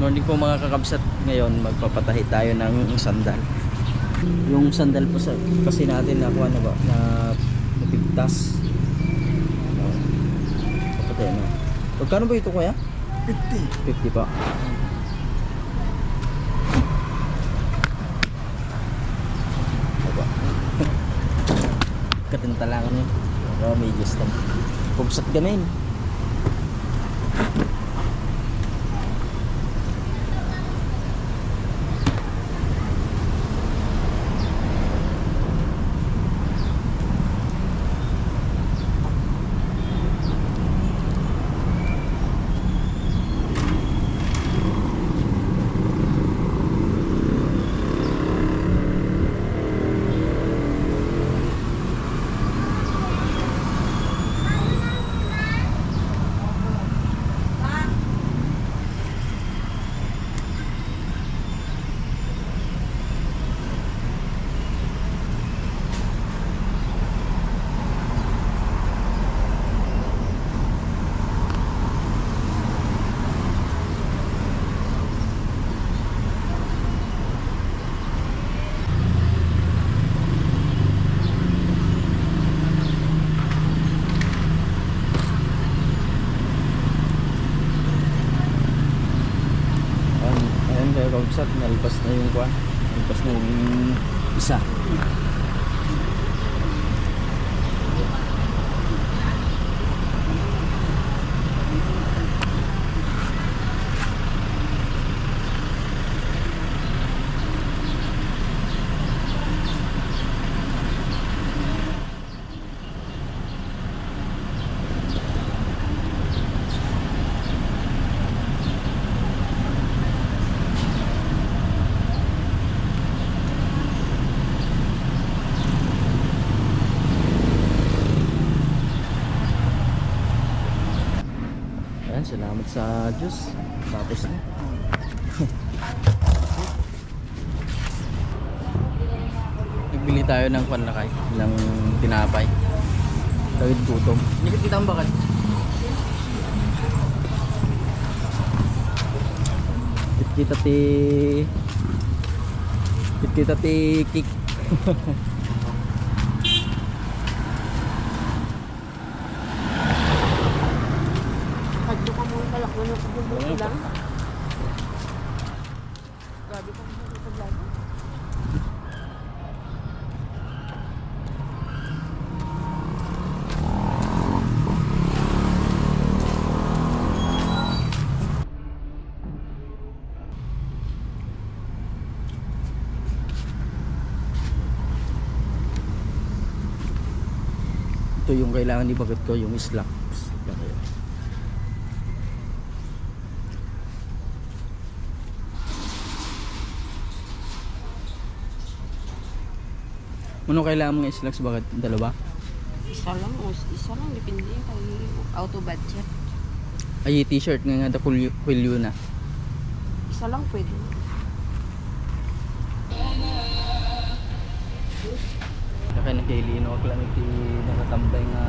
Morning po mga kakabsat. Ngayon magpapatahi tayo ng sandal. Yung sandal po sa, kasi natin na ano ba na napigtas. Ano, papatayin na. Magkano ba ito kuya? 50. 50 pa. Aba. Katinta lang ano yun. Pero may gist lang. Pugsat gamin. Kaya kausap, nalpas na yung kwan. Nalpas na yung isa. Tapos na. Nagbili tayo ng panlakay, ng tinapay. Tawid gutom. Nikit kita ang bakal. Kit kita ti... Kit kita ti kik. Kadto ka mong kalakman ng pagbubuti lang. Grabe ka mong pagbubuti Ito yung kailangan ibagat ko, yung yun. Ano kailangan mga slacks? Bakit dalawa? Isa lang, o isa lang, depende kay auto budget. Ay, t-shirt nga nga, kulyo, kulyo na. Isa lang pwede. Nakilino ako lang iti nakatambay nga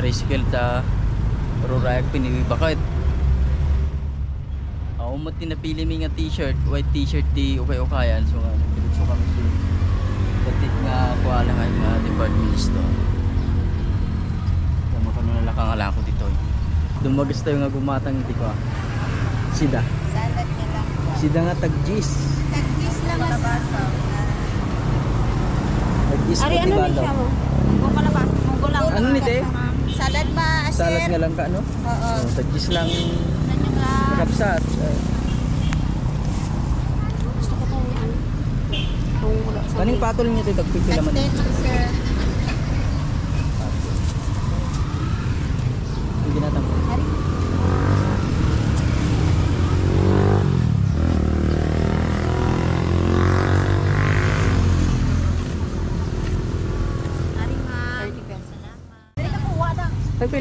tricycle ta rurayag pinili bakit? Ako mo tinapili mi nga t-shirt white t-shirt di okay ukayan so nga nagdiretso kami di katik nga kuha lang nga department store kamo kano na lang ang ko dito dumagas tayo nga gumatang iti ko ah. sida lang po. sida nga tag G's Tagis lang ang G's Ari, ano ni siya mo? Munggo kalabas, munggo lang. Ano ni te? Salad ma, sir. salad nga lang ka ano Oo. oh, tag G's lang kapsat Eh, Gusto ko itong ano. Kaning patol niyo ito, tagpipila man. Tagten lang, sir. Yung ginatang. Ari. Ari ma. 30 pesos. Salamat. Dali ka kuha na. Pagpila na? Tag 5 lang kakapsat. Kuha mo ba ni? Melo. Wato mo yapo na pagkita tayo. Kung nga, kung ano, kabato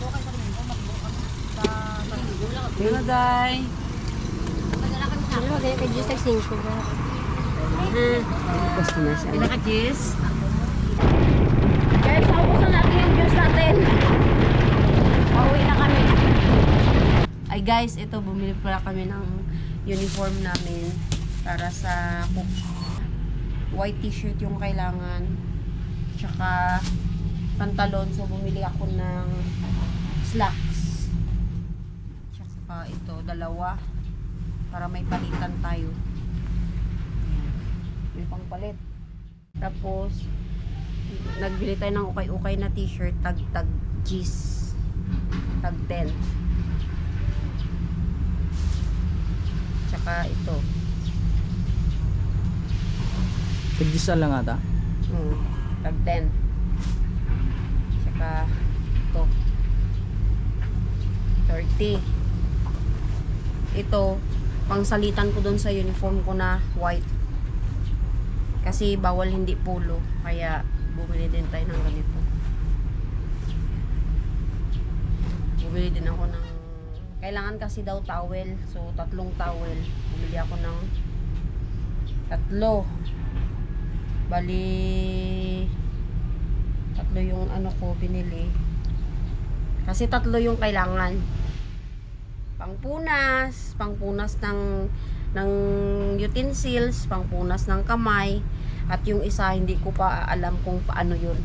kayo sa domingo, magbuo kami sa Melo, day. Ano ba ganyan kay Juice like 5 ba? Customer siya. Pinaka-juice. Guys, naubusan natin yung juice natin. Pauwi na kami. Ay guys, ito bumili pala kami ng uniform namin para sa cook. White t-shirt yung kailangan. Tsaka pantalon. So bumili ako ng slacks. Tsaka ito, dalawa. Para may palitan tayo. May pangpalit. Tapos, nagbili tayo ng ukay-ukay na t-shirt. Tag-tag G's. Tag 10. Tsaka ito. Tigisa lang ata. Hmm. Tag 10. Tsaka ito. 30. Ito, pangsalitan ko doon sa uniform ko na white. Kasi bawal hindi polo. Kaya bumili din tayo ng ganito. Bumili din ako ng kailangan kasi daw towel. So, tatlong towel. Bumili ako ng tatlo. Bali, tatlo yung ano ko binili. Kasi tatlo yung kailangan. Pangpunas, pangpunas ng ng utensils, pangpunas ng kamay, at yung isa hindi ko pa alam kung paano yun.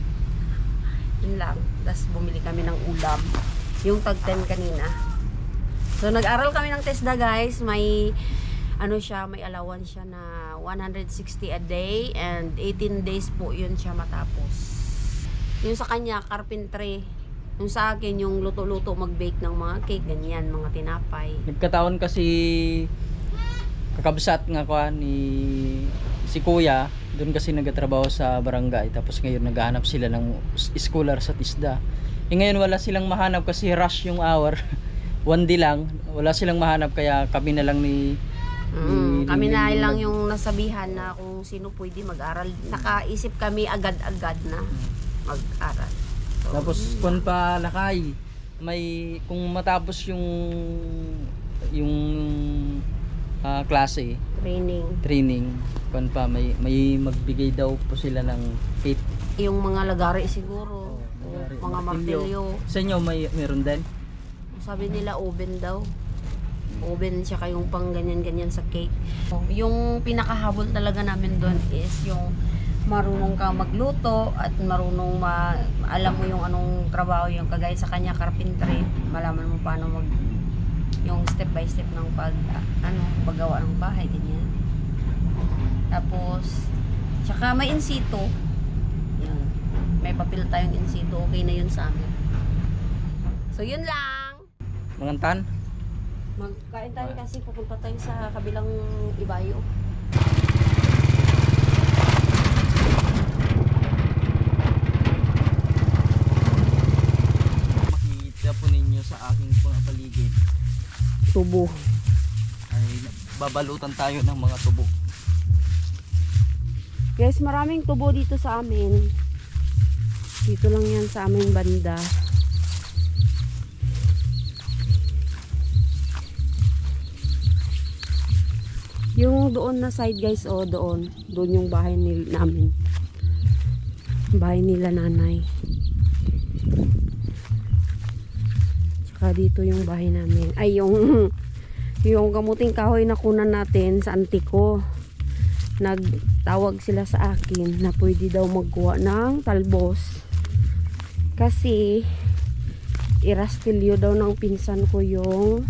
Yun lang. Tapos bumili kami ng ulam. Yung tag 10 kanina. So nag-aral kami ng TESDA guys. May ano siya, may allowance siya na 160 a day and 18 days po yun siya matapos. Yung sa kanya, carpentry. Yung sa akin, yung luto-luto mag-bake ng mga cake, ganyan, mga tinapay. Nagkataon kasi kakabsat nga ko ni si Kuya, doon kasi nagtatrabaho sa barangay tapos ngayon naghahanap sila ng scholar sa TISDA. Eh ngayon wala silang mahanap kasi rush yung hour. One day lang, wala silang mahanap kaya kami na lang ni Mm, Ni- kami ni- na lang yung nasabihan na kung sino pwede mag-aral. Nakaisip kami agad-agad na mag-aral. So, Tapos kung pa lakay, may kung matapos yung yung ah, klase, training. training, kung pa may may magbigay daw po sila ng kit. Yung mga lagari siguro. Mga Martilyo. Sa inyo may meron din? Sabi nila oven daw. Oven tsaka yung pang ganyan-ganyan sa cake. Yung pinakahabol talaga namin doon is yung marunong ka magluto at marunong ma alam mo yung anong trabaho yung kagaya sa kanya carpentry malaman mo paano mag yung step by step ng pag ano paggawa ng bahay ganyan tapos tsaka may in situ yun may papel tayong in situ okay na yun sa amin so yun lang Mangantan? Magkain tayo kasi pupunta tayo sa kabilang ibayo. Makikita po ninyo sa aking mga paligid Tubo. ay babalutan tayo ng mga tubo. Guys, maraming tubo dito sa amin. Dito lang yan sa aming banda. Yung doon na side guys, oh doon. Doon yung bahay nil namin. Bahay nila nanay. Tsaka dito yung bahay namin. Ay, yung yung gamuting kahoy na kunan natin sa antiko. Nagtawag sila sa akin na pwede daw magkuha ng talbos. Kasi irastilyo daw ng pinsan ko yung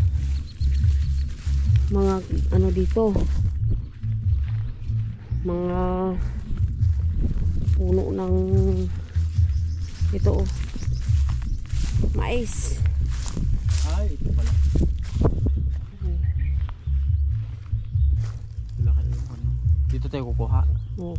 mga ano dito mga puno ng ito oh mais Ay, ito pala. Ano. Dito tayo kukuha. oh.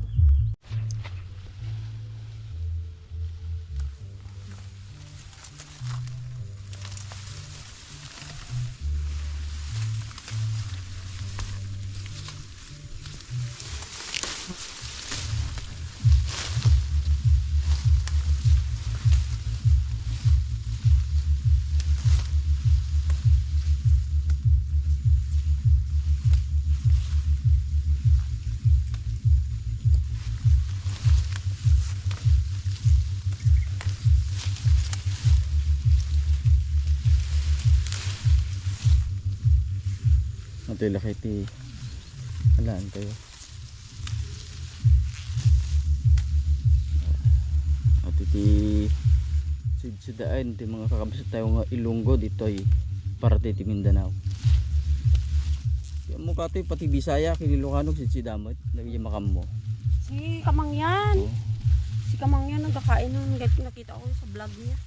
Ito laki ti. Alaan kayo. At iti sidsidaan ti mga kakabsat tayo nga ilunggo dito ay para ti Mindanao. Yung mukha to pati Bisaya kini Ilocano sidsidamot naging makam mo. Si Kamangyan. Oh. Si Kamangyan nagkakain nun. Nakita ko sa vlog niya.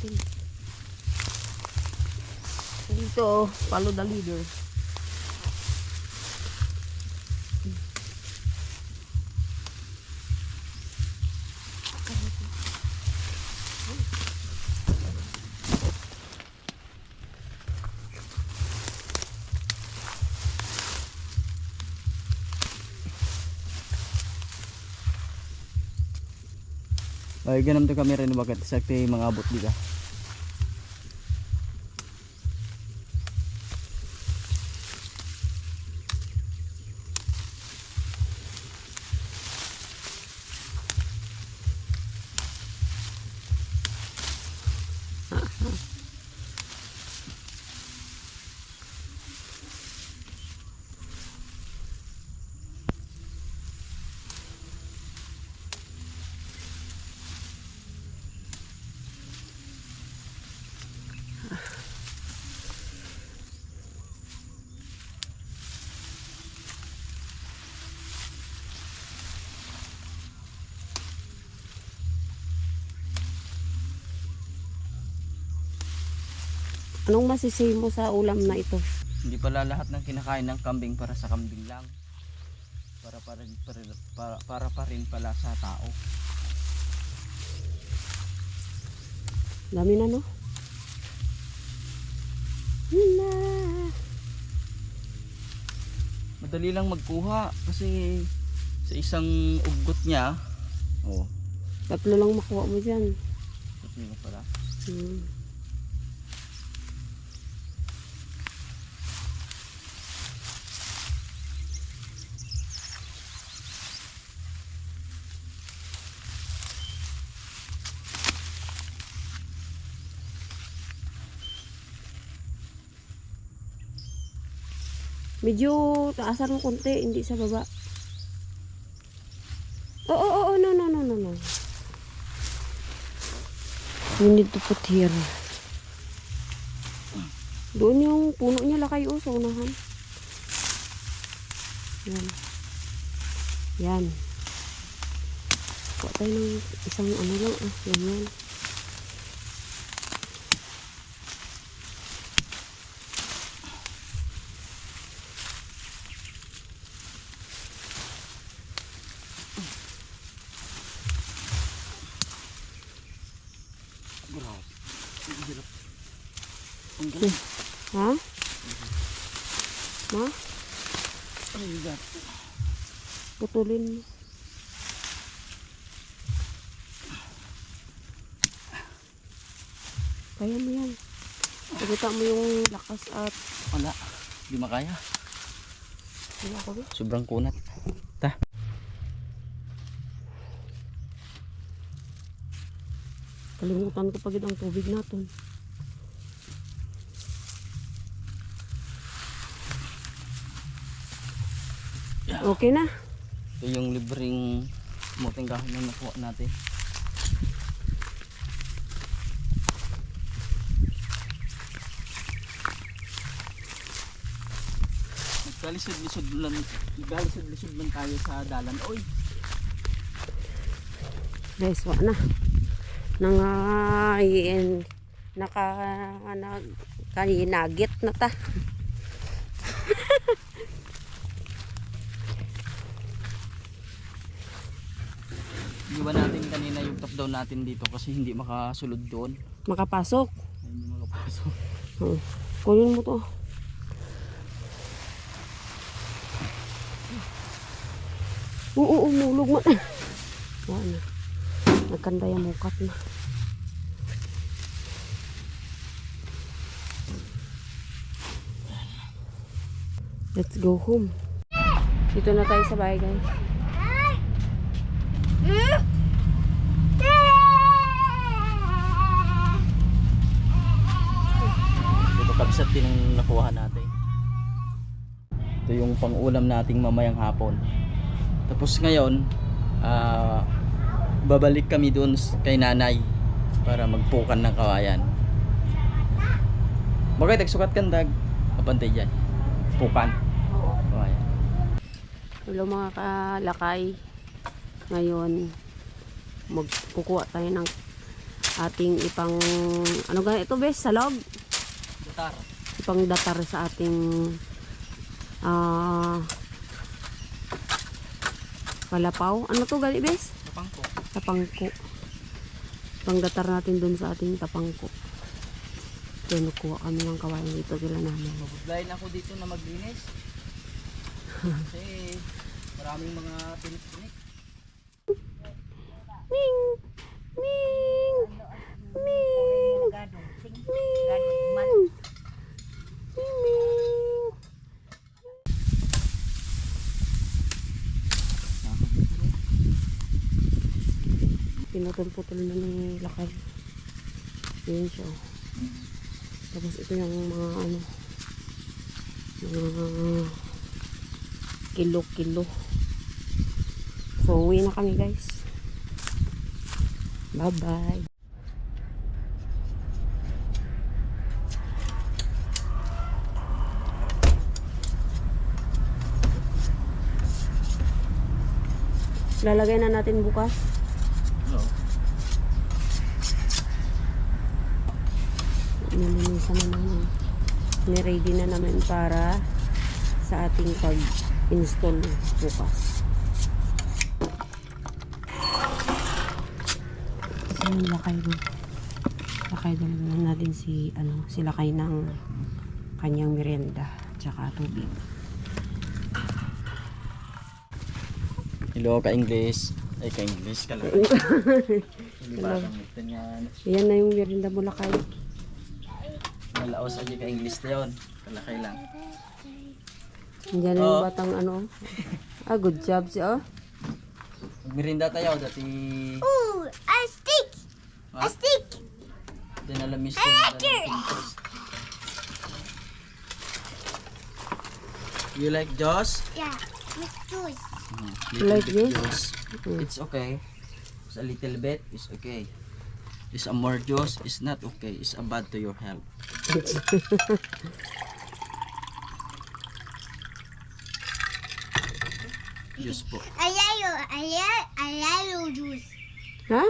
Natin. Dito, follow the leader. Ay ganam to kami rin bagat sakti mga abot di ka. Anong masisay mo sa ulam na ito? Hindi pala lahat ng kinakain ng kambing para sa kambing lang. Para pa rin, para, para, para pa rin pala sa tao. Dami na, no? Na. Madali lang magkuha kasi sa isang ugot niya, oh, Tatlo lang makuha mo dyan. tatlo na pala. Hmm. Medyo taasan mo konti, hindi sa baba. Oo, oo, oo, no, no, no, no, no. We need to put here. Doon yung puno niya lakay oh, sa unahan. Yan. Yan. Kuha tayo ng isang ano lang ah. Yan yan. Galing. Ha? Ma? Putulin mo. Kaya mo yan. Pagkita mo yung lakas at Wala. Di makaya. wala ko ba? Sobrang kunat. Ta. Kalimutan ko pagid ang tubig natin. Okay na. Ito yung libreng muting kahoy na nakuha natin. Galisod-lisod lang, galisod-lisod lang tayo sa dalan. Oy, Guys, wa na. Nang uh, naka nag kaninagit na ta. Iwan natin kanina yung top down natin dito kasi hindi makasulod doon. Makapasok. Ay, Hindi makapasok. Oh, kunin mo to. Oo, umulog mo na. Wala na. Nagkanda yung mukat na. Let's go home. Dito na tayo sa bahay, guys. Ito kabsat din ang nakuha natin. Ito yung pang-ulam nating mamayang hapon. Tapos ngayon, ah, babalik kami doon kay nanay para magpukan ng kawayan. Bakit nagsukat kan dag? Kapantay dyan. Pukan. Oo. Kawayan. Hello mga kalakay. Ngayon, magkukuha tayo ng ating ipang, ano ga ito bes, salog? Butar. Ipang datar sa ating ah kalapaw. Ano to gali bes? Tapangko. Ipang datar natin dun sa ating tapangko. Kaya nakuha kami ng kawayan dito kila namin. Mabuglayin ako dito na maglinis. Kasi maraming mga tinik-tinik. Ming! Ming! Ming! Ming! Ming! Pinutol-putol na ni Lakay. Yun siya. Tapos ito yung mga ano, mga kilo-kilo. So, uwi na kami guys. Bye-bye. Lalagay na natin bukas. No. Nilinisan na namin. Niready na namin para sa ating pag-install bukas. Ayun, lakay doon. Lakay doon na natin si, ano, si lakay ng kanyang merienda tsaka tubig. Hello ka English. Ay ka English ka lang. Hindi ba ito niyan? Yan na yung merienda mo lakay. Nalaos aja ka English na yun. Kalakay lang. Diyan na yung Oh. batang ano. Ah, good job siya. Oh. Magmirinda tayo dati. Ooh, a stick! Ha? Stick! Dinalamis ko na Pinterest. You like Joss? Yeah, with juice. Hmm, You like bit this? juice. Mm. It's okay. It's a little bit. It's okay. It's a more juice. It's not okay. It's a bad to your health. Juice po. Ayayo, ayayo, ayayo juice. Ha?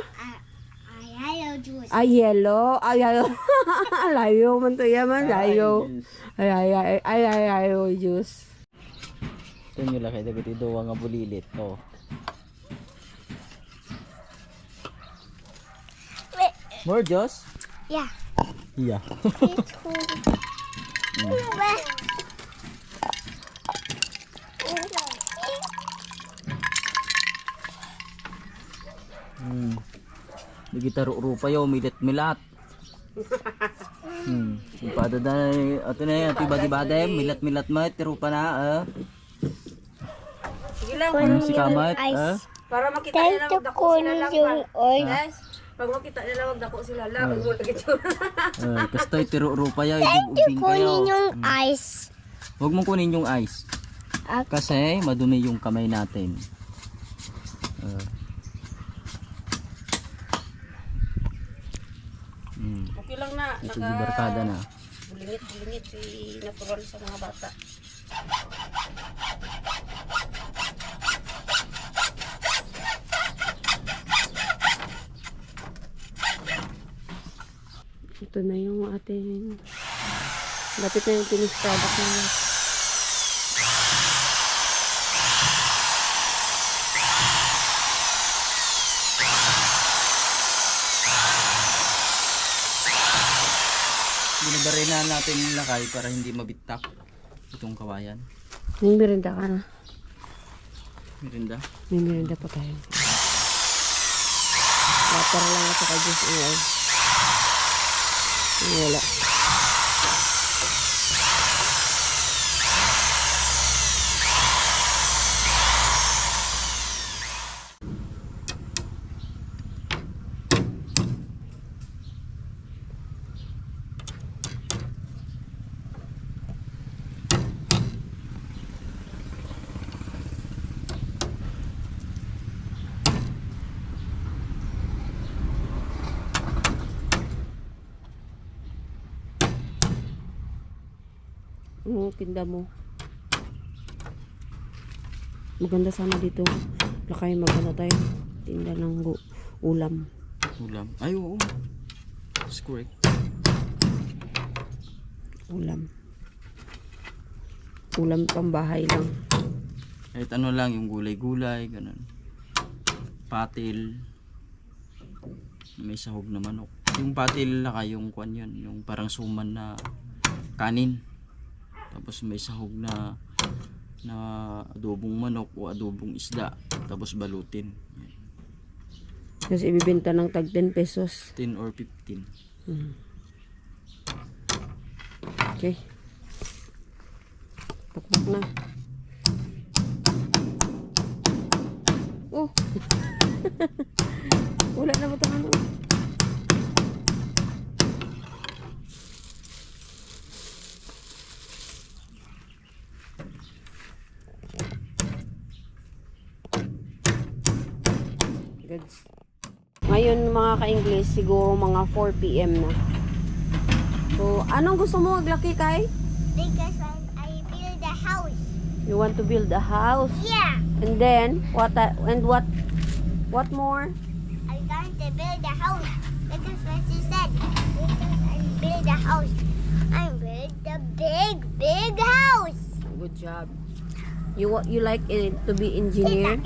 Ayayo juice. Ay, yellow. Ay, ay, layo man to yaman. Layo. Ay, ay, ay, ay, ay, ay, ay, juice. Ito nyo lang kayo. Dagat ito nga bulilit. Oh. More juice? yeah. It's cool. Hmm. Nagita rupa yaw, milat milat. Hmm. Pada dai ato na yan, tiba-tiba dai, milat milat mat, rupa na ah. Sige lang. Hmm, si kamat ah. Para makita nila magdako sila lang. oil. Guys, pag makita nila magdako sila lang, huwag mo lagi ito. Uh, kastoy tiro rupa yaw, ibig-ubing kayo. Kunin yung ice. Huwag mong kunin yung ice. Ah. Kasi madumi yung kamay natin. Ah. Hmm. Okay lang na. Ito di barkada na. Bulingit-bulingit si natural sa mga bata. Ito na yung ating lapit na yung finished product na Binabaray na natin yung lakay para hindi mabitak itong kawayan. May merinda ka na. Mirinda. May merinda pa tayo. Water lang at saka juice ingay. Wala. Tinda mo. Maganda sana dito. Lakay maganda tayo. Tinda ng ulam. Ulam. Ay, oo. That's correct. Ulam. Ulam pambahay lang. Kahit ano lang, yung gulay-gulay, ganun. Patil. May sahog na manok. Yung patil laka, yung kwan yun. Yung parang suman na kanin. Tapos may sahog na na adobong manok o adobong isda. Tapos balutin. Yan. Kasi ibibenta ng tag 10 pesos. 10 or 15. Hmm. Okay. Pakpak na. Oh. Wala na ba ito ano? Good. Ngayon mga ka-English, siguro mga 4 p.m. na. So, anong gusto mo maglaki kay? Because I, I build a house. You want to build a house. Yeah, And then, what and what what more? I'm going to build a house. Because what you said. Because I build a house. I build a big, big house. Good job. You wa- you like it to be Tita, engineer?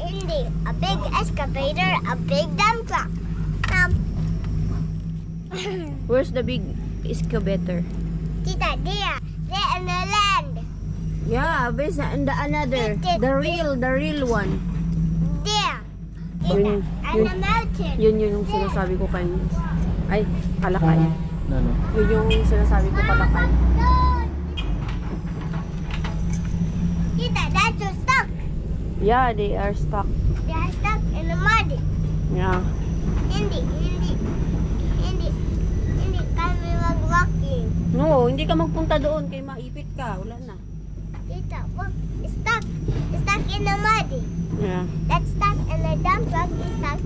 A big excavator, a big dump truck. Um, Where's the big excavator? Tita, there, there in the land. Yeah, best and the another, the real, the real one. There. Yun, And yun, the mountain. yun yun yung sinasabi ko kay ay kalakay. Ano? Yun yung sinasabi ko kalakay. Tita, that's your stuck. Yeah, they are stuck. They are stuck in the mud. Yeah. Hindi, hindi. Hindi. Hindi kami mag-walking. No, hindi ka magpunta doon kay maipit ka. Wala na. Walk. Stuck. Stuck in the mud. Yeah. That's stuck and the dump truck is stuck